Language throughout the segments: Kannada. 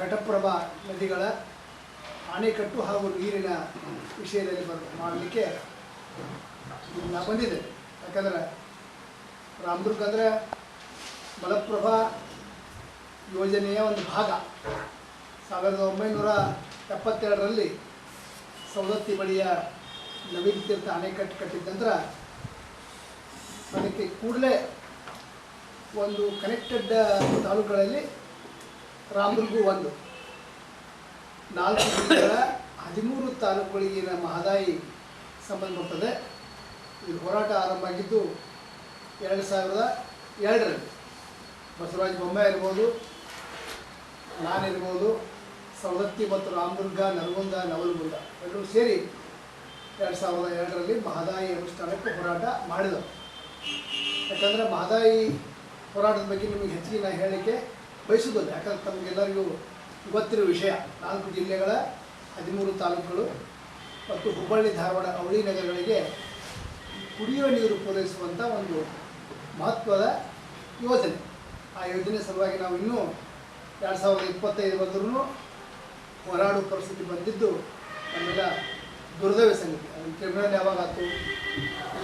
ಘಟಪ್ರಭಾ ನದಿಗಳ ಅಣೆಕಟ್ಟು ಹಾಗೂ ನೀರಿನ ವಿಷಯದಲ್ಲಿ ಬರ್, ಮಾಡಲಿಕ್ಕೆ ನಾ ಬಂದಿದೆ. ಯಾಕಂದರೆ ರಾಮದುರ್ಗ ಅಂದರೆ ಮಲಪ್ರಭಾ ಯೋಜನೆಯ ಒಂದು ಭಾಗ. ಸಾವಿರದ ಒಂಬೈನೂರ ಎಪ್ಪತ್ತೆರಡರಲ್ಲಿ ಸವದತ್ತಿ ಬಳಿಯ ನವೀನ್ ತೀರ್ಥ ಅಣೆಕಟ್ಟು ಕಟ್ಟಿದ ನಂತರ ಅದಕ್ಕೆ ಕೂಡಲೇ ಒಂದು ಕನೆಕ್ಟೆಡ್ ತಾಲೂಕುಗಳಲ್ಲಿ ರಾಮದುರ್ಗು ಒಂದು. ನಾಲ್ಕು ಜಿಲ್ಲೆಗಳ ಹದಿಮೂರು ನಮ್ಮ ಮಹದಾಯಿ ಸಂಬಂಧಪಡ್ತದೆ ಇದು ಹೋರಾಟ ಆರಂಭ ಆಗಿದ್ದು ಎರಡು ಸಾವಿರದ ಎರಡರಲ್ಲಿ. ಬಸವರಾಜ ಬೊಮ್ಮೆ ಇರ್ಬೋದು ನಾನಿರ್ಬೋದು ಸವದತ್ತಿ ಮತ್ತು ರಾಮದುರ್ಗ ನಲಗುಂದ ನವಲಗುಂದ ಎಲ್ಲರೂ ಸೇರಿ ಎರಡು ಸಾವಿರದ ಎರಡರಲ್ಲಿ ಮಹದಾಯಿ ಅನುಷ್ಠಾನಕ್ಕೆ ಹೋರಾಟ ಮಾಡಿದರು. ಯಾಕಂದರೆ ಮಹದಾಯಿ ಹೋರಾಟದ ಬಗ್ಗೆ ನಿಮಗೆ ಹೆಚ್ಚಿಗೆ ನಾನು ಹೇಳಲಿಕ್ಕೆ ಬಯಸುವುದಿಲ್ಲ ಯಾಕಂದ್ರೆ ತಮಗೆಲ್ಲರಿಗೂ ಗೊತ್ತಿರೋ ವಿಷಯ, ನಾಲ್ಕು ಜಿಲ್ಲೆಗಳ ಹದಿಮೂರು ತಾಲೂಕುಗಳು ಮತ್ತು ಹುಬ್ಬಳ್ಳಿ, ಧಾರವಾಡ, ಅವಳಿ ನಗರಗಳಿಗೆ ಕುಡಿಯುವ ನೀರು ಪೂರೈಸುವಂಥ ಒಂದು ಮಹತ್ವದ ಯೋಜನೆ. ಆ ಯೋಜನೆ ಸಲುವಾಗಿ ನಾವು ಇನ್ನೂ ಎರಡು ಸಾವಿರದ ಇಪ್ಪತ್ತೈದು ಬಂದರೂ ಹೋರಾಡುವ ಪರಿಸ್ಥಿತಿ ಬಂದಿದ್ದು ನಮ್ಮೆಲ್ಲ ದುರ್ದೈವ ಸಂಗತಿ. ಅದನ್ನು ಟ್ರಿಬ್ಯುನಲ್ ಯಾವಾಗಾಯ್ತು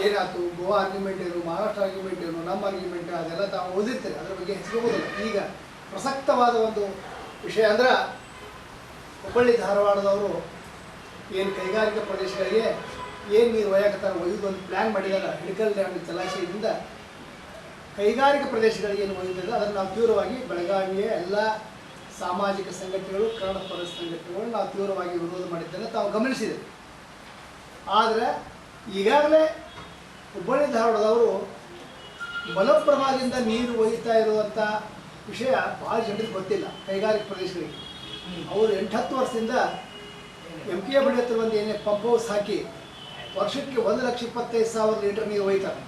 ಏನಾಯ್ತು ಗೋವಾ ಆರ್ಗ್ಯುಮೆಂಟ್ ಏನು ಮಹಾರಾಷ್ಟ್ರ ಆರ್ಗ್ಯುಮೆಂಟ್ ಏನು, ನಮ್ಮ ಆರ್ಗ್ಯುಮೆಂಟ್ ಅದೆಲ್ಲ ತಾವು ಓದಿರ್ತೀರಿ. ಅದ್ರ ಬಗ್ಗೆ ಹೆಚ್ಚಿಗೆ ಈಗ ಪ್ರಸಕ್ತವಾದ ಒಂದು ವಿಷಯ ಅಂದ್ರೆ ಹುಬ್ಬಳ್ಳಿ ಧಾರವಾಡದವರು ಏನು ಕೈಗಾರಿಕಾ ಪ್ರದೇಶಗಳಿಗೆ ಏನು ನೀರು ಒಯ್ಯಾಕತ್ತಾರ, ಒಯ್ದು ಒಂದು ಪ್ಲ್ಯಾನ್ ಮಾಡಿದಾರೆ ಹಿಡಕಲ್ ಡ್ಯಾಮ್ ಜಲಾಶಯದಿಂದ ಕೈಗಾರಿಕಾ ಪ್ರದೇಶಗಳಿಗೆ ಏನು ಒಯ್ದಿದೆ ಅದನ್ನು ನಾವು ತೀವ್ರವಾಗಿ ಬೆಳಗಾವಿಯ ಎಲ್ಲ ಸಾಮಾಜಿಕ ಸಂಘಟನೆಗಳು, ಕನ್ನಡ ಪರ ಸಂಘಟನೆಗಳು ನಾವು ತೀವ್ರವಾಗಿ ವಿರೋಧ ಮಾಡಿದ್ದನ್ನು ತಾವು ಗಮನಿಸಿದೆ. ಆದರೆ ಈಗಾಗಲೇ ಹುಬ್ಬಳ್ಳಿ ಧಾರವಾಡದವರು ಬಲಪ್ರಭಾದಿಂದ ನೀರು ಒಯ್ತಾ ಇರುವಂಥ ವಿಷಯ ಭಾಳ ಜನರಿಗೆ ಗೊತ್ತಿಲ್ಲ, ಕೈಗಾರಿಕೆ ಪ್ರದೇಶಗಳಿಗೆ. ಅವರು ಹತ್ತು ವರ್ಷದಿಂದ ಎಂ ಕೆ ಬಳಿ ಹತ್ರ ಒಂದು ಏನೇ ಪಂಪ್ ಹೌಸ್ ಹಾಕಿ ವರ್ಷಕ್ಕೆ ಒಂದು ಲಕ್ಷ ಇಪ್ಪತ್ತೈದು ಸಾವಿರ ಲೀಟರ್ ನೀರು ಒಯ್ತಾರೆ,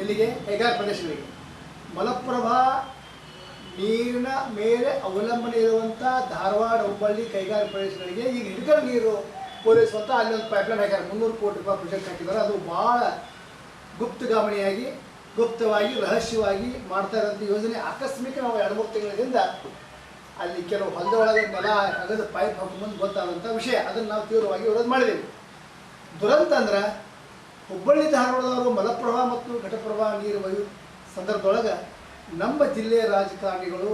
ಎಲ್ಲಿಗೆ? ಕೈಗಾರಿಕೆ ಪ್ರದೇಶಗಳಿಗೆ. ಮಲಪ್ರಭಾ ನೀರಿನ ಮೇಲೆ ಅವಲಂಬನೆ ಇರುವಂಥ ಧಾರವಾಡ, ಹುಬ್ಬಳ್ಳಿ ಕೈಗಾರಿಕೆ ಪ್ರದೇಶಗಳಿಗೆ ಈಗ ಹಿಡ್ಕಲ್ ನೀರು ಪೂರೈಸುವಂಥ ಅಲ್ಲಿ ಒಂದು ಪೈಪ್ಲೈನ್ ಹಾಕ್ಯಾರ, ಮುನ್ನೂರು ಕೋಟಿ ರೂಪಾಯಿ ಪ್ರಾಜೆಕ್ಟ್ ಹಾಕಿದ್ದಾರೆ. ಅದು ಭಾಳ ಗುಪ್ತಗಾಮಣಿಯಾಗಿ ಗುಪ್ತವಾಗಿ, ರಹಸ್ಯವಾಗಿ ಮಾಡ್ತಾ ಇರೋಂಥ ಯೋಜನೆ ಆಕಸ್ಮಿಕ ನಾವು ಎರಡು ಮೂರು ತಿಂಗಳಿಂದ ಅಲ್ಲಿ ಕೆಲವು ಹೊಲದೊಳಗೆ ನೆಲ ಅಗದು ಪೈಪ್ ಹಾಕೊಂಡ್ಬಂದು ಗೊತ್ತಾದಂಥ ವಿಷಯ. ಅದನ್ನು ನಾವು ತೀವ್ರವಾಗಿ ವಿರೋಧ ಮಾಡಿದ್ದೀವಿ ದುರಂತ ಅಂದ್ರೆ ಹುಬ್ಬಳ್ಳಿ ಧಾರವಾಡದವರು ಮಲಪ್ರಭಾ ಮತ್ತು ಘಟಪ್ರಭಾ ನೀರು ವಯು ಸಂದರ್ಭದೊಳಗೆ ನಮ್ಮ ಜಿಲ್ಲೆಯ ರಾಜಕಾರಣಿಗಳು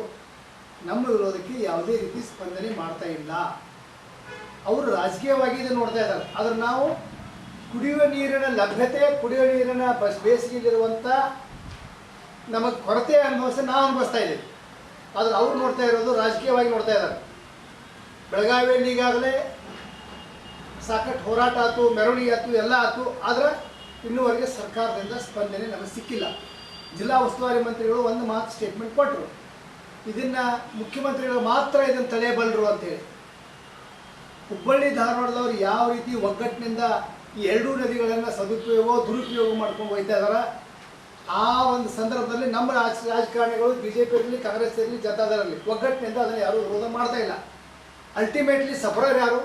ನಮ್ಮ ವಿರೋಧಕ್ಕೆ ಯಾವುದೇ ರೀತಿ ಸ್ಪಂದನೆ ಮಾಡ್ತಾ ಇಲ್ಲ. ಅವರು ರಾಜಕೀಯವಾಗಿ ಇದನ್ನು ನೋಡ್ತಾ ಇದ್ದಾರೆ. ಆದರೆ ನಾವು ಕುಡಿಯುವ ನೀರಿನ ಲಭ್ಯತೆ, ಕುಡಿಯುವ ನೀರಿನ ಬಸ್ ಬೇಸಿಗೆಯಲ್ಲಿರುವಂಥ ನಮಗೆ ಕೊರತೆ ಅನುಭವಿಸಿ ನಾವು ಅನುಭವಿಸ್ತಾ ಇದ್ದೀವಿ. ಆದರೆ ಅವ್ರು ನೋಡ್ತಾ ಇರೋದು, ರಾಜಕೀಯವಾಗಿ ನೋಡ್ತಾ ಇದ್ದಾರೆ. ಬೆಳಗಾವಿಯಲ್ಲಿ ಈಗಾಗಲೇ ಸಾಕಷ್ಟು ಹೋರಾಟ ಆಯ್ತು, ಮೆರವಣಿಗೆ ಆಯ್ತು, ಎಲ್ಲ ಆಯ್ತು. ಆದರೆ ಇನ್ನೂವರೆಗೆ ಸರ್ಕಾರದಿಂದ ಸ್ಪಂದನೆ ನಮಗೆ ಸಿಕ್ಕಿಲ್ಲ. ಜಿಲ್ಲಾ ಉಸ್ತುವಾರಿ ಮಂತ್ರಿಗಳು ಒಂದು ಮಾತು ಸ್ಟೇಟ್ಮೆಂಟ್ ಕೊಟ್ಟರು ಇದನ್ನು ಮುಖ್ಯಮಂತ್ರಿಗಳು ಮಾತ್ರ ಇದನ್ನು ತಡೆಯಬಲ್ಲರು ಅಂತೇಳಿ ಹುಬ್ಬಳ್ಳಿ, ಧಾರವಾಡದವರು ಯಾವ ರೀತಿ ಒಗ್ಗಟ್ಟಿನಿಂದ ಈ ಎರಡೂ ನದಿಗಳನ್ನು ಸದುಪಯೋಗ, ದುರುಪಯೋಗ ಮಾಡ್ಕೊಂಡು ಹೋಗ್ತಾ ಇದ್ದಾರೆ ಆ ಒಂದು ಸಂದರ್ಭದಲ್ಲಿ ನಮ್ಮ ರಾಜ, ರಾಜಕಾರಣಿಗಳು ಬಿ ಜೆ ಪಿ ಇರಲಿ ಕಾಂಗ್ರೆಸ್ ಇರಲಿ, ಒಗ್ಗಟ್ಟಿನಿಂದ ಅದನ್ನು ಯಾರೂ ವಿರೋಧ ಮಾಡ್ತಾ ಇಲ್ಲ. ಅಲ್ಟಿಮೇಟ್ಲಿ ಸಫರರ್ ಯಾರು?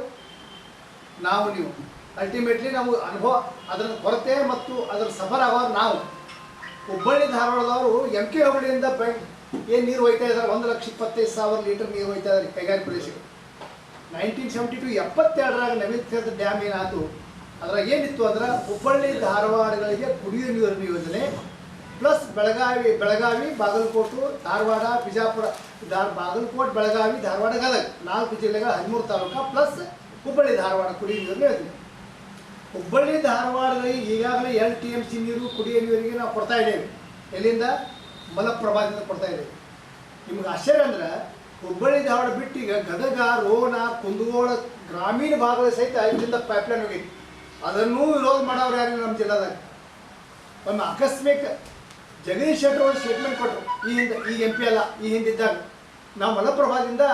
ನಾವು, ನೀವು. ಅಲ್ಟಿಮೇಟ್ಲಿ ನಾವು ಅನುಭವ ಅದರ ಕೊರತೆ ಮತ್ತು ಅದರ ಸಫರ್ ಆಗೋರು ನಾವು. ಹುಬ್ಬಳ್ಳಿ ಧಾರವಾಡದವರು ಎಂ ಕೆ ಹುಬ್ಬಳ್ಳಿಯಿಂದ ಏನು ನೀರು ಹೋಯ್ತಾ ಇದ್ದಾರೆ ಒಂದು ಲಕ್ಷ ಇಪ್ಪತ್ತೈದು ಸಾವಿರ ಲೀಟರ್ ನೀರು ಹೋಯ್ತಾ ಇದ್ದಾರೆ ಕೈಗಾರಿಕೆ ಪ್ರದೇಶಗಳು ನೈನ್ಟೀನ್ ಸೆವೆಂಟಿ ಟು ಎಪ್ಪತ್ತೆರಡರಾಗ ನವೀನ್ ಡ್ಯಾಮ್ ಏನಾಯ್ತು? ಅದ್ರಾಗ ಏನಿತ್ತು ಅಂದ್ರೆ ಹುಬ್ಬಳ್ಳಿ ಧಾರವಾಡಗಳಿಗೆ ಕುಡಿಯುವ ನೀರಿನ ಯೋಜನೆ ಪ್ಲಸ್ ಬೆಳಗಾವಿ ಬೆಳಗಾವಿ, ಬಾಗಲಕೋಟು, ಧಾರವಾಡ, ಬಿಜಾಪುರ, ಧಾರ, ಬಾಗಲಕೋಟೆ, ಬೆಳಗಾವಿ, ಧಾರವಾಡ, ಗದಗ ನಾಲ್ಕು ಜಿಲ್ಲೆಗಳ ಹದಿಮೂರು ತಾಲೂಕು ಪ್ಲಸ್ ಹುಬ್ಬಳ್ಳಿ, ಧಾರವಾಡ ಕುಡಿಯುವ ನೀರಿನ ಯೋಜನೆ. ಹುಬ್ಬಳ್ಳಿ, ಧಾರವಾಡದಲ್ಲಿ ಈಗಾಗಲೇ ಎಲ್ ಟಿ ಎಂ ಸಿ ನೀರು ಕುಡಿಯುವ ನೀರಿಗೆ ನಾವು ಕೊಡ್ತಾ ಇದ್ದೇವೆ. ಎಲ್ಲಿಂದ? ಮಲಪ್ರಭಾದಿಂದ ಕೊಡ್ತಾ ಇದ್ದೇವೆ. ನಿಮ್ಗೆ ಆಶ್ಚರ್ಯ ಅಂದ್ರೆ ಹುಬ್ಬಳ್ಳಿ, ಧಾರವಾಡ ಬಿಟ್ಟು ಈಗ ಗದಗ, ರೋಣ, ಕುಂದಗೋಳ ಗ್ರಾಮೀಣ ಭಾಗದ ಸಹಿತ ಇಲ್ಲಿಂದ ಪೈಪ್ಲೈನ್ ಹೋಗಿತ್ತು ಅದನ್ನೂ ವಿರೋಧ ಮಾಡೋರು ಯಾರು ನಮ್ಮ ಜಿಲ್ಲಾದಾಗ ಒಂದು ಆಕಸ್ಮಿಕ ಜಗದೀಶ್ ಶೆಟ್ಟರ್ ಒಂದು ಸ್ಟೇಟ್ಮೆಂಟ್ ಕೊಟ್ಟರು. ಈ ಹಿಂದೆ, ಈಗ ಎಂ ಪಿ ಅಲ್ಲ, ಈ ಹಿಂದಿದ್ದಾಗ ನಾವು ಮಲಪ್ರಭಾದಿಂದ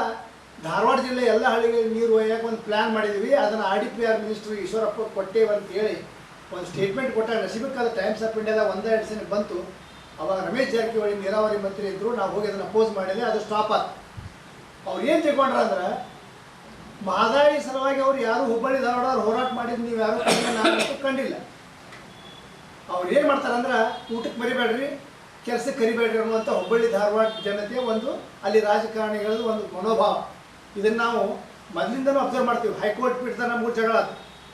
ಧಾರವಾಡ ಜಿಲ್ಲೆ ಎಲ್ಲ ಹಳ್ಳಿಗಳಿಗೆ ನೀರು ಒಯ್ಯಕ್ಕೆ ಒಂದು ಪ್ಲ್ಯಾನ್ ಮಾಡಿದ್ದೀವಿ. ಅದನ್ನು R D P R minister Eshwarappa ಕೊಟ್ಟೇವೆ ಅಂತ ಹೇಳಿ ಒಂದು ಸ್ಟೇಟ್ಮೆಂಟ್ ಕೊಟ್ಟಾಗ ನಸೀಬಕ್ಕಾದ ಟೈಮ್ಸ್ ಆಫ್ ಇಂಡಿಯಾದ ಒಂದೇ ಎರಡು ಸಲ ಬಂತು. ಅವಾಗ ರಮೇಶ್ ಜಾರಕಿಹೊಳಿ, ನೀರಾವರಿ ಮಂತ್ರಿ ಇದ್ದರು ನಾವು ಹೋಗಿ ಅದನ್ನು ಅಪೋಸ್ ಮಾಡಿದೆ ಅದು ಸ್ಟಾಪ್ ಆಯ್ತು ಅವ್ರು ಏನು ತಿಳ್ಕೊಂಡ್ರ ಅಂದ್ರೆ ಮಹದಾಯಿ ಸಲುವಾಗಿ ಅವ್ರು ಯಾರು ಹುಬ್ಬಳ್ಳಿ, ಧಾರವಾಡ ಹೋರಾಟ ಮಾಡಿದ್ದು ನೀವು ಯಾರು ಕಂಡಿಲ್ಲ ಕಂಡಿಲ್ಲ ಅವ್ರು ಏನು ಮಾಡ್ತಾರೆ ಅಂದ್ರೆ ಊಟಕ್ಕೆ ಮರಿಬೇಡ್ರಿ ಕೆಲಸಕ್ಕೆ ಕರಿಬೇಡ್ರಿ ಅನ್ನುವಂಥ ಹುಬ್ಬಳ್ಳಿ, ಧಾರವಾಡ ಜನತೆ ಒಂದು ಅಲ್ಲಿ ರಾಜಕಾರಣಿಗಳದ್ದು ಒಂದು ಮನೋಭಾವ ಇದನ್ನು ನಾವು ಮೊದಲಿಂದನೂ ಅಬ್ಸರ್ವ್ ಮಾಡ್ತೀವಿ ಹೈಕೋರ್ಟ್ ಪೀಠದ ನಮಗೂ ಜಗಳ.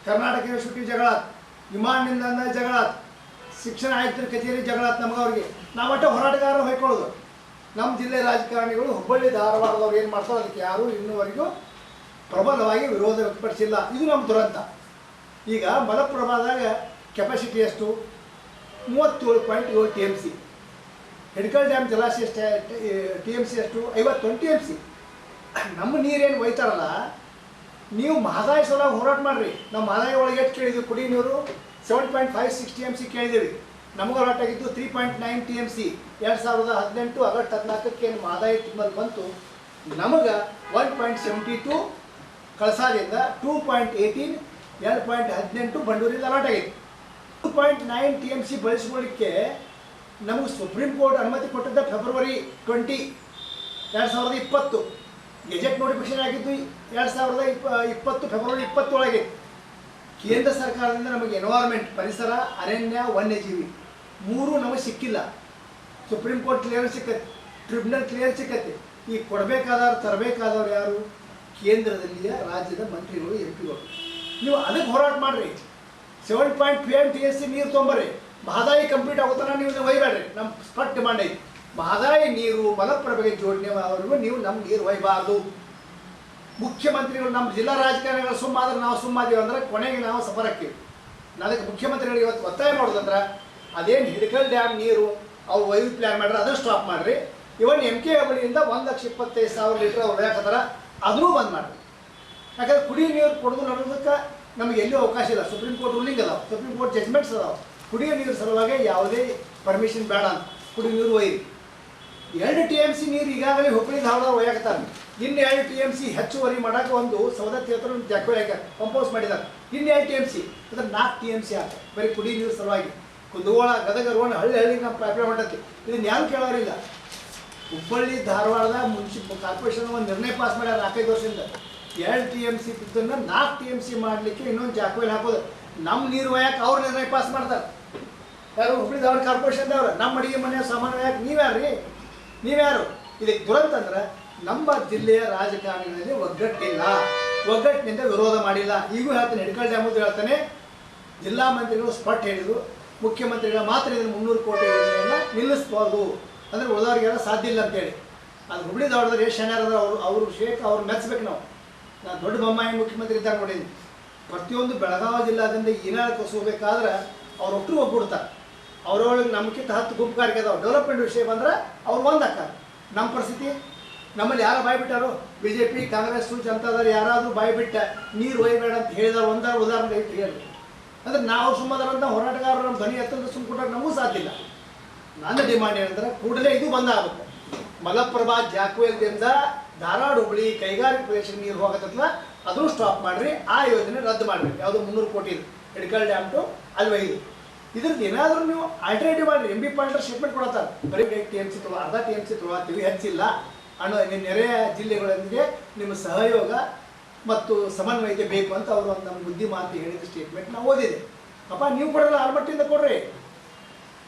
ಕರ್ನಾಟಕ ಯೂನಿವರ್ಸಿಟಿ ಜಗಳ ವಿಮಾನದಿಂದ ಜಗಳ. ಶಿಕ್ಷಣ ಆಯುಕ್ತರ ಕಚೇರಿ ಜಗಳ ನಮ್ಗೆ ಅವ್ರಿಗೆ ನಾವು ಒಟ್ಟು ಹೋರಾಟಗಾರರು ಹೊಯ್ಕೊಳ್ಳೋದು ನಮ್ಮ ಜಿಲ್ಲೆ ರಾಜಕಾರಣಿಗಳು ಹುಬ್ಬಳ್ಳಿ, ಧಾರವಾಡದವ್ರು ಏನು ಮಾಡ್ತಾರೋ ಅದಕ್ಕೆ ಯಾರೂ ಇನ್ನೂವರೆಗೂ ಪ್ರಬಲವಾಗಿ ವಿರೋಧ ವ್ಯಕ್ತಪಡಿಸಿಲ್ಲ. ಇದು ನಮ್ಮ ದುರಂತ. ಈಗ ಮಲಪ್ರಭಾದಾಗ ಕೆಪಾಸಿಟಿ ಎಷ್ಟು? ಮೂವತ್ತೇಳು ಪಾಯಿಂಟ್ ಏಳು T M C Hidkal dam ಜಲಾಶಯ ಟಿ ಎಂ ಸಿ ಎಷ್ಟು? ಐವತ್ತೊಂದು ಟಿ ಎಂ ಸಿ ನಮ್ಮ ನೀರೇನು ಒಯ್ತಾರಲ್ಲ, ನೀವು ಮಹದಾಯಿ ಸಲ ಹೋರಾಟ ಮಾಡಿರಿ. ನಮ್ಮ ಮಹದಾಯಿ ಒಳಗೆ ಎಷ್ಟು ಕೇಳಿದ್ವಿ ಕುಡಿ ನೀರು? Seven point five six T M C ಕೇಳಿದ್ದೀವಿ. ನಮಗೆ ಹೋರಾಟ ಆಗಿದ್ದು three point nine T M C ಎರಡು ಸಾವಿರದ ಹದಿನೆಂಟು ಆಗಸ್ಟ್ ಹದಿನಾಲ್ಕಕ್ಕೆ ಏನು ಮಹದಾಯಿ ತುಂಬಲು ಬಂತು? ನಮಗೆ ಒನ್ ಪಾಯಿಂಟ್ ಸೆವೆಂಟಿ ಟು ಕಳಸಾದಿಂದ ಟೂ ಪಾಯಿಂಟ್ ಏಯ್ಟೀನ್ ಎರಡು ಪಾಯಿಂಟ್ ಹದಿನೆಂಟು ಬಂಡೂರಿಂದ ಅಲಾಟ್ ಆಗಿದೆ two point nine T M C ಬಳಸ್ಕೊಳ್ಳಿಕ್ಕೆ ನಮಗೆ ಸುಪ್ರೀಂ ಕೋರ್ಟ್ ಅನುಮತಿ ಕೊಟ್ಟಿದ್ದ ಫೆಬ್ರವರಿ ಟ್ವೆಂಟಿ ಎರಡು ಸಾವಿರದ ಇಪ್ಪತ್ತು. ಗೆಜೆಟ್ ನೋಟಿಫಿಕೇಶನ್ ಆಗಿದ್ದು ಎರಡು ಸಾವಿರದ ಇಪ್ಪ, ಇಪ್ಪತ್ತು ಫೆಬ್ರವರಿ ಇಪ್ಪತ್ತೊಳಗೆ ಕೇಂದ್ರ ಸರ್ಕಾರದಿಂದ ನಮಗೆ ಎನ್ವೈರ್ಮೆಂಟ್ ಪರಿಸರ, ಅರಣ್ಯ, ವನ್ಯಜೀವಿ ಮೂರು ನಮಗೆ ಸಿಕ್ಕಿಲ್ಲ. ಸುಪ್ರೀಂ ಕೋರ್ಟ್ ಕ್ಲಿಯರ್ ಸಿಕ್ಕತ್ತೆ ಟ್ರಿಬ್ಯುನಲ್ ಕ್ಲಿಯರ್ ಸಿಕ್ಕತ್ತೆ. ಈಗ ಕೊಡಬೇಕಾದವ್ರು ತರಬೇಕಾದವ್ರು ಯಾರು? ಕೇಂದ್ರದಲ್ಲಿಯ ರಾಜ್ಯದ ಮಂತ್ರಿಗಳು ಎಂ ಪಿಗಳು. ನೀವು ಅದಕ್ಕೆ ಹೋರಾಟ ಮಾಡಿರಿ. Seven point five T S C ನೀರು ತೊಂಬರ್ರಿ. ಮಹದಾಯಿ ಕಂಪ್ಲೀಟ್ ಆಗುತ್ತಾನ ನೀವು ಒಯ್ಬೇಡ್ರಿ. ನಮ್ಮ ಸ್ಪಟ್ ಡಿಮಾಂಡ್ ಐತಿ. ಮಹದಾಯಿ ನೀರು ಮಲಪ್ರಭೆಗೆ ಜೋಡಣೆ ಅವರೆಗೂ ನೀವು ನಮ್ಮ ನೀರು ಒಯ್ಬಾರ್ದು. ಮುಖ್ಯಮಂತ್ರಿಗಳು ನಮ್ಮ ಜಿಲ್ಲಾ ರಾಜಕಾರಣಿಗಳು ಸುಮ್ಮಾದ್ರೆ ನಾವು ಸುಮ್ಮಾದೀವಿ ಅಂದ್ರೆ ಕೊನೆಗೆ ನಾವು ಸಫರಕ್ಕೆ. ಹಾಕ್ತೀವಿ ಅದಕ್ಕೆ ಮುಖ್ಯಮಂತ್ರಿಗಳು ಇವತ್ತು ಒತ್ತಾಯ ಮಾಡೋದಂದ್ರೆ ಅದೇನು ಹಿಡಕಲ್ ಡ್ಯಾಮ್ ನೀರು ಅವು ಒಯ್ದು ಪ್ಲ್ಯಾನ್ ಮಾಡ್ರೆ ಅದನ್ನು ಸ್ಟಾಪ್ ಮಾಡಿರಿ. ಇವನ್ ಎಂ ಕೆ ಬಳಿಯಿಂದ ಒಂದು ಲಕ್ಷ ಇಪ್ಪತ್ತೈದು ಸಾವಿರ ಲೀಟ್ರ್ ಅವ್ರು ಒಯ್ಯಾಕತ್ತಾರ ಅದನ್ನೂ ಬಂದ್ ಮಾಡಿ ಯಾಕಂದ್ರೆ ಕುಡಿಯೋ ನೀರು ಕೊಡೋದು ನಡೋದಕ್ಕೆ ನಮಗೆ ಎಲ್ಲೂ ಅವಕಾಶ ಇಲ್ಲ. ಸುಪ್ರೀಂ ಕೋರ್ಟ್ ರೂಲಿಂಗ್ ಅದಾವ. ಸುಪ್ರೀಂ ಕೋರ್ಟ್ ಜಜ್ಮೆಂಟ್ಸ್ ಅದಾವ. ಕುಡಿಯೋ ನೀರು ಸಲುವಾಗಿ ಯಾವುದೇ ಪರ್ಮಿಷನ್ ಬೇಡ ಅಂತ. ಕುಡಿಯೋ ನೀರು ಒಯ್ಯಿರಿ. ಎರಡು ಟಿ ಎಂ ಸಿ ನೀರು ಈಗಾಗಲೇ ಹುಬ್ಬಳ್ಳಿ ಧಾರವಾಡ ಒಯ್ಯಾಕತ್ತಾರೆ. ಇನ್ನು ಎರಡು ಟಿ ಎಂ ಸಿ ಹೆಚ್ಚುವರಿ ಮಾಡಕ್ಕೆ ಒಂದು ಸವದತ್ತಿ ಹತ್ರ ಒಂದು ಹಾಕ್ಯಾರ. ಕಂಪೋಸ್ ಮಾಡಿದ್ದಾರೆ ಇನ್ನು ಎರಡು ಟಿ ಎಂ ಸಿ ಅಂದ್ರೆ ನಾಲ್ಕು ಟಿ ಎಂ ಸಿ ಆಗ್ತದೆ ಬರೀ ಕುಡಿ ನೀರು ಸಲುವಾಗಿ. ಕುಂದಗೋಳ ಗದಗ ರೋಣ ಹಳ್ಳಿ ಹಳ್ಳಿ ನಮ್ಮ ಪ್ರಾಬ್ಲಮ್ ಮಾಡತ್ತೆ ಇದನ್ನ ಯಾರು ಕೇಳೋರಿಲ್ಲ ಹುಬ್ಬಳ್ಳಿ, ಧಾರವಾಡದ ಮುನ್ಸಿಪಲ್ ಕಾರ್ಪೊರೇಷನ್ ಒಂದು ನಿರ್ಣಯ ಪಾಸ್ ಮಾಡ್ಯಾರ ನಾಲ್ಕೈದು ವರ್ಷದಿಂದ. ಎರಡು ಟಿ ಎಂ ಸಿ ಬಿದ್ದನ್ನು ನಾಲ್ಕು ಟಿ ಎಂ ಸಿ ಮಾಡಲಿಕ್ಕೆ ಇನ್ನೊಂದು ಜಾಕ್ವೆಲ್ ಹಾಕೋದು. ನಮ್ಮ ನೀರು ಒಯ್ಯಾಕೆ ಅವ್ರು ನಿರ್ಣಯ ಪಾಸ್ ಮಾಡ್ತಾರೆ. ಯಾರು ಹುಬ್ಬಳ್ಳಿ, ಧಾರವಾಡ ಕಾರ್ಪೊರೇಷನ್ದವ್ರು ನಮ್ಮ ಅಡಿಗೆ ಮನೆಯ ಸಾಮಾನು ಒಯ್ಯಾಕೆ ನೀವ್ಯಾರ್ರಿ ನೀವ್ಯಾರು ಇದಕ್ಕೆ ದುರಂತಂದ್ರೆ ನಮ್ಮ ಜಿಲ್ಲೆಯ ರಾಜಕಾರಣಿಗಳಲ್ಲಿ ಒಗ್ಗಟ್ಟಿಲ್ಲ. ಒಗ್ಗಟ್ಟಿನಿಂದ ವಿರೋಧ ಮಾಡಿಲ್ಲ. ಈಗೂ ಹೇಳ್ತಾನೆ ಹಿಡ್ಕಲ್ ಡ್ಯಾಮದ್ದು ಹೇಳ್ತಾನೆ. ಜಿಲ್ಲಾ ಮಂತ್ರಿಗಳು ಸ್ಪಟ್ ಹೇಳಿದರು. ಮುಖ್ಯಮಂತ್ರಿಗಳ ಮಾತ್ರ ಇದನ್ನು ಮುನ್ನೂರು ಕೋಟಿ ನಿಲ್ಲಿಸ್ಬಾರ್ದು. ಅಂದರೆ ಉಳಿದವ್ರಿಗೆಲ್ಲ ಸಾಧ್ಯ ಇಲ್ಲ ಅಂತೇಳಿ. ಅದು ಹುಬ್ಳಿ ದೊಡ್ಡದ್ರೆ ಎಷ್ಟು ಶನಿಯಾರದ ಅವರು ಅವರು ಶೇಖ್ ಅವ್ರು ಮೆಚ್ಚಬೇಕು ನಾವು. ನಾನು ದೊಡ್ಡ ಬೊಮ್ಮಾಯಿ ಮುಖ್ಯಮಂತ್ರಿ ಇದ್ದಾಗ ನೋಡಿದ್ದೀನಿ ಪ್ರತಿಯೊಂದು ಬೆಳಗಾವಿ ಜಿಲ್ಲಾದಿಂದ ಏನಾರು ಕಸಬೇಕಾದ್ರೆ ಅವ್ರು ಒಟ್ಟರು ಒಗ್ಗೂಡ್ತಾರೆ. ಅವರೊಳಗೆ ನಮ್ಗಿಂತ ಹತ್ತು ಗುಂಪುಗಾರಿಕೆ ಅದಾವೆ. ಡೆವಲಪ್ಮೆಂಟ್ ವಿಷಯ ಬಂದ್ರೆ ಅವ್ರು ಒಂದು ಹಾಕಾರ ನಮ್ಮ ಪರಿಸ್ಥಿತಿ, ನಮ್ಮಲ್ಲಿ ಯಾರು ಬಾಯಿ ಬಿಟ್ಟಾರು ಬಿ ಜೆ ಪಿ ಕಾಂಗ್ರೆಸ್ ಜನತಾದವ್ರು ಯಾರಾದರೂ ಬಾಯಿ ಬಿಟ್ಟ ನೀರು ಒಯ್ಯಬೇಡ ಅಂತ ಹೇಳಿದಾರೆ ಒಂದಾರು ಉದಾಹರಣೆ ಹೇಳಿ ಅಂದ್ರೆ ನಾವು ಸುಮ್ಮನೆ ಹೋರಾಟಗಾರರು ನಮ್ಮ ಧ್ವನಿ ಎತ್ತಂದ್ರೆ ಸುಮ್ಮ ಕೊಟ್ಟಾಗ ನಮಗೂ ಸಾಧ್ಯ ಇಲ್ಲ. ನನ್ನ ಡಿಮಾಂಡ್ ಏನಂದ್ರೆ ಕೂಡಲೇ ಇದು ಬಂದ್ ಆಗುತ್ತೆ. ಮಲಪ್ರಭಾ ಜಾಕ್ವೇಲ್ದಿಂದ ಧಾರವಾಡ ಹುಬ್ಳಿ ಕೈಗಾರಿಕಾ ಪ್ರದೇಶಕ್ಕೆ ನೀರು ಹೋಗತ್ತಲ್ಲ ಅದು ಸ್ಟಾಪ್ ಮಾಡ್ರಿ, ಆ ಯೋಜನೆ ರದ್ದು ಮಾಡ್ಬೇಕು. ಯಾವುದು ಮುನ್ನೂರು ಕೋಟಿ ಇದೆ. ಹಿಡ್ಕಲ್ ಡ್ಯಾಮ್ ಟು ಅಲ್ಲಿ ಒಯ್ದು ಇದ್ರದ್ದು ಏನಾದರೂ ನೀವು ಆಲ್ಟರ್ನೇಟಿವ್ ಮಾಡಿರಿ. ಎಂ ಬಿ ಪಾಯಿಂಟರ್ ಸ್ಟೇಟ್ಮೆಂಟ್ ಕೊಡತ್ತಾರೆ. ಬರೀ ಟಿ ಎಂ ಸಿ ತೊಗೊಳ ಅರ್ಧ ಟಿ ಎಂ ಸಿ ತಿಳಿ ಹೆಚ್ಚಿಲ್ಲ. ಅನ್ನೋ ನೆರೆಯ ಜಿಲ್ಲೆಗಳೊಂದಿಗೆ ನಿಮ್ಮ ಸಹಯೋಗ ಮತ್ತು ಸಮನ್ವಯತೆ ಬೇಕು ಅಂತ ಅವರು ಒಂದು ನಮ್ಮ ಬುದ್ಧಿ ಮಾತು ಹೇಳಿದ ಸ್ಟೇಟ್ಮೆಂಟ್ ನಾವು ಓದಿದೆ. ಅಪ್ಪ, ನೀವು ಕೊಡಲ್ಲ ಆಲ್ಮಟ್ಟಿಯಿಂದ ಕೊಡ್ರಿ.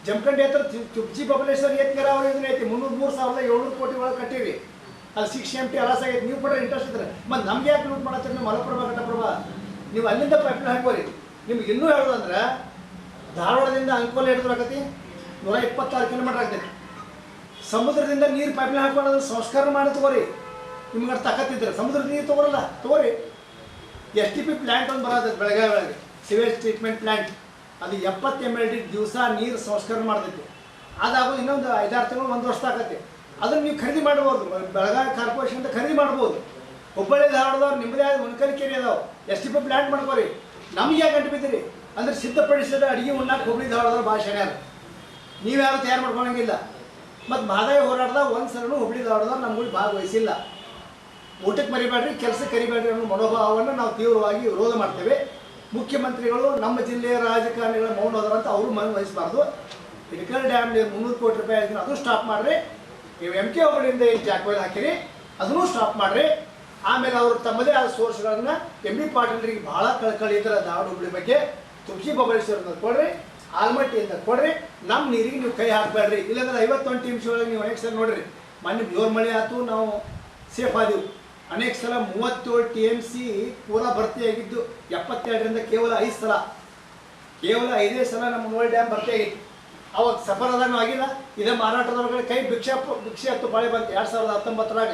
ಜಮಖಂಡಿ ಹತ್ರ ಚು- ಚುಪ್ಚಿ ಬಬಲೇಶ್ವರ ಏತ್ ನೀರಾವರಿ ಯೋಜನೆ ಐತಿ, ಮುನ್ನೂರು ಮೂರು ಸಾವಿರದ ಏಳ್ನೂರು ಕೋಟಿ ಒಳಗೆ ಕಟ್ಟಿವಿ. ಅಲ್ಲಿ ಸಿಕ್ಸ್ ಎಂ ಟಿ ಅಲಾಸ್ ಆಗೈತೆ. ನೀವು ಕೊಡ್ರಿ ಇಂಟ್ರೆಸ್ಟ್ ಇದ್ರೆ. ಮತ್ತು ನಮ್ಗೆ ಯಾಕೆ ಲೂಟ್ ಮಾಡತ್ತೀರಿ? ನೀವು ಮಲಪ್ರಭಾ ಘಟಪ್ರಭಾ, ನೀವು ಅಲ್ಲಿಂದ ಪೈಪ್ಲೈನ್ ಹಾಕೋರಿ ನಿಮ್ಗೆ ಇನ್ನೂ ಹೇಳೋದಂದ್ರೆ, ಧಾರವಾಡದಿಂದ ಅಂಕೋಲ ಹಿಡಿದ್ರು ಆಗತಿ ನೂರ ಇಪ್ಪತ್ತಾರು ಕಿಲೋಮೀಟರ್ ಆಗ್ತೈತಿ. ಸಮುದ್ರದಿಂದ ನೀರು ಪೈಪ್ಲೈನ್ ಹಾಕೊಂಡು ಸಂಸ್ಕಾರ ಮಾಡಿ ತಗೋರಿ. ನಿಮ್ಗೆ ಅಷ್ಟು ತಕತ್ತಿದ್ರೆ ಸಮುದ್ರದ ನೀರು ತಗೋರಲ್ಲ, ತಗೋರಿ. ಎಸ್ ಟಿ ಪಿ ಪ್ಲ್ಯಾಂಟ್ ಒಂದು ಬರೋದೈತೆ ಬೆಳಗಾವಿ ಒಳಗೆ. ಸಿವೇಜ್ ಟ್ರೀಟ್ಮೆಂಟ್ ಪ್ಲ್ಯಾಂಟ್ ಅದು ಎಪ್ಪತ್ತು ಎಂ ಎಲ್ ಡಿ ದಿವಸ ನೀರು ಸಂಸ್ಕರಣೆ ಮಾಡ್ತೈತಿ. ಅದಾಗೋ ಇನ್ನೊಂದು ಐದಾರು ತಿಂಗಳು ಒಂದು ವರ್ಷ ಆಗತ್ತೆ ಅದನ್ನು ನೀವು ಖರೀದಿ ಮಾಡ್ಬೋದು. ಬೆಳಗಾವಿ ಕಾರ್ಪೊರೇಷನ್ ಖರೀದಿ ಮಾಡ್ಬೋದು. ಹುಬ್ಬಳ್ಳಿ, ಧಾರವಾಡದವ್ರು ನಿಮ್ಮದೇ ಆದ ಮುನ್ಕಲಿಕೆರೆ ಅದಾವೆ. ಎಸ್ ಟಿ ಪಿ ಪ್ಲ್ಯಾಂಟ್ ಮಾಡ್ಕೋರಿ. ನಮ್ಗೆ ಯಾಕೆ ಗಂಟು ಬಿದ್ದೀರಿ ಅಂದ್ರೆ ಸಿದ್ಧಪಡಿಸಿದ ಅಡಿಗೆ ಉಣ್ಣಾಕ ಹುಬ್ಬಳ್ಳಿ, ಧಾರವಾಡದವ್ರು ಭಾಳ ಶಣ್ಯಾರ ನೀವ್ಯಾರು ತಯಾರು ಮಾಡ್ಕೊಳಂಗಿಲ್ಲ. ಮತ್ತು ಮಹದಾಯಿ ಹೋರಾಟದಾಗ ಒಂದು ಹುಬ್ಬಳ್ಳಿ, ಧಾರವಾಡದವ್ರು ನಮ್ಮಗಳು ಭಾಗವಹಿಸಿಲ್ಲ ಊಟಕ್ಕೆ ಮರಿಬೇಡ್ರಿ, ಕೆಲಸಕ್ಕೆ ಕರಿಬೇಡ್ರಿ ಅನ್ನೋ ಮನೋಭಾವವನ್ನು ನಾವು ತೀವ್ರವಾಗಿ ವಿರೋಧ ಮಾಡ್ತೇವೆ. ಮುಖ್ಯಮಂತ್ರಿಗಳು ನಮ್ಮ ಜಿಲ್ಲೆಯ ರಾಜಕಾರಣಿಗಳ ಮೌನ ಅವರು ಮನ ವಹಿಸಬಾರ್ದು. ಹಿಡಕಲ್ ಡ್ಯಾಮ್ ನೀರು ಮುನ್ನೂರು ಕೋಟಿ ರೂಪಾಯಿ ಆಗಿದ್ರೆ ಅದು ಸ್ಟಾಪ್ ಮಾಡ್ರಿ. ನೀವು ಎಂ ಕೆ ಈ ಏನು ಜಾಕ್ವೆಲ್ ಹಾಕಿರಿ, ಅದನ್ನು ಸ್ಟಾಪ್ ಮಾಡ್ರಿ. ಆಮೇಲೆ ಅವರು ತಮ್ಮದೇ ಆದ ಸೋರ್ಸ್ಗಳನ್ನು ಎಂ ಬಿ ಪಾಟೀಲ್ರಿಗೆ ಭಾಳ ಕಳ್ಕಳಿ ಇದ್ರೆ ದಾವಣ ಹುಬ್ಳಿ ಬಗ್ಗೆ ತುಳಸಿ ಬಬಲೇಶ್ವರದ ಕೊಡ್ರಿ ಅಂತ ಕೊಡ್ರಿ. ನಮ್ಮ ನೀರಿಗೆ ನೀವು ಕೈ ಹಾಕಬೇಡ್ರಿ. ಇಲ್ಲಾಂದ್ರೆ ಐವತ್ತೊಂದು ಟೀಮ್ಸ್ ಒಳಗೆ ನೀವು ಅನೇಕ ಸಲ ನೋಡ್ರಿ. ಮೊನ್ನೆ ಜೋರ್ ಮಳೆ ಆಯ್ತು, ನಾವು ಸೇಫ್ ಆದೀವಿ. ಅನೇಕ ಸಲ ಮೂವತ್ತೇಳು ಟಿ ಎಂ ಸಿ ಪೂರಾ ಭರ್ತಿಯಾಗಿದ್ದು ಎಪ್ಪತ್ತೆರಡರಿಂದ ಕೇವಲ ಐದು ಸಲ. ಕೇವಲ ಐದೇ ಸಲ ನಮ್ಮ ಮುನವಳ್ಳಿ ಡ್ಯಾಮ್ ಭರ್ತಿಯಾಗಿತ್ತು. ಅವಾಗ ಸಫರ್ ಅದಾನು ಆಗಿಲ್ಲ ಇದೇ ಮಾರಾಟದೊಳಗಡೆ ಕೈ ಭಿಕ್ಷೆ ಭಿಕ್ಷೆ ಹತ್ತು ಬಾಳೆ ಬಂತು. ಎರಡು ಸಾವಿರದ ಹತ್ತೊಂಬತ್ತರಾಗ.